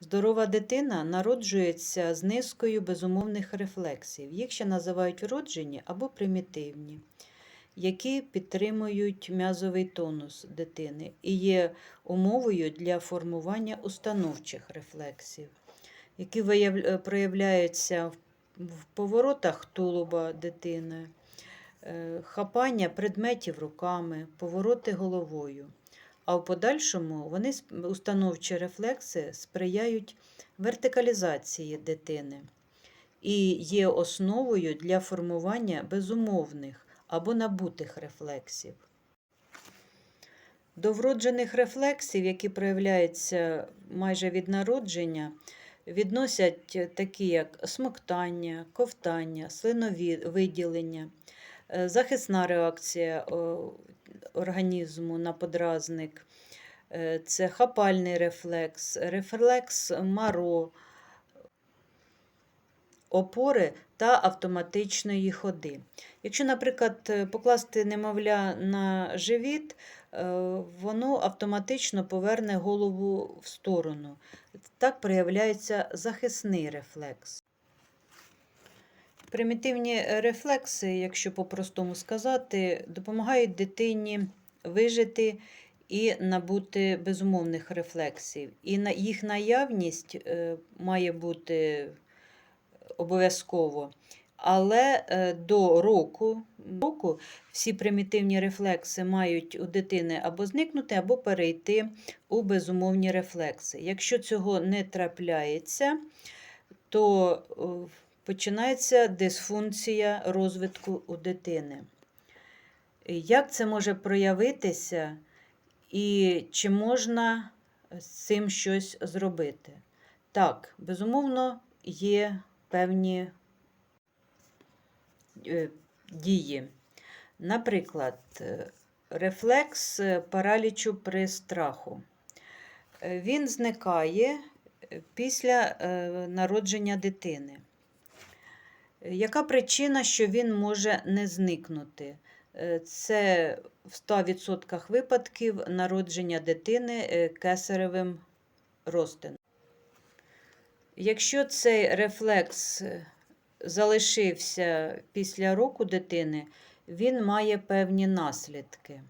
Здорова дитина народжується з низкою безумовних рефлексів. Їх ще називають вроджені або примітивні, які підтримують м'язовий тонус дитини і є умовою для формування установчих рефлексів, які е, проявляються в- поворотах тулуба дитини, е, хапання предметів руками, повороти головою. А в подальшому вони установчі рефлекси сприяють вертикалізації дитини і є основою для формування безумовних або набутих рефлексів. До вроджених рефлексів, які проявляються майже від народження, відносять такі, як смоктання, ковтання, слиновиділення, захисна реакція організму на подразник, е, це хапальний рефлекс, рефлекс маро, опори та автоматичної ходи. Якщо, наприклад, е, покласти немовля на живіт, е, воно автоматично поверне голову в сторону. Так проявляється захисний рефлекс. Примітивні рефлекси, якщо по-простому сказати, допомагають дитині вижити і набути безумовних рефлексів. І їх наявність е, має бути обов'язково. Але е, до року, року всі примітивні рефлекси мають у дитини або зникнути, або перейти у безумовні рефлекси. Якщо цього не трапляється, то е, починається дисфункція розвитку у дитини. Як це може проявитися, і чи можна з цим щось зробити? Так, безумовно, є певні е, дії. Наприклад, рефлекс паралічу при страху. Е, Він зникає після е, народження дитини. Яка причина, що він може не зникнути? Е, Це в 100% випадків народження дитини е, кесаревим розтином. Якщо цей рефлекс е, залишився після року дитини, він має певні наслідки.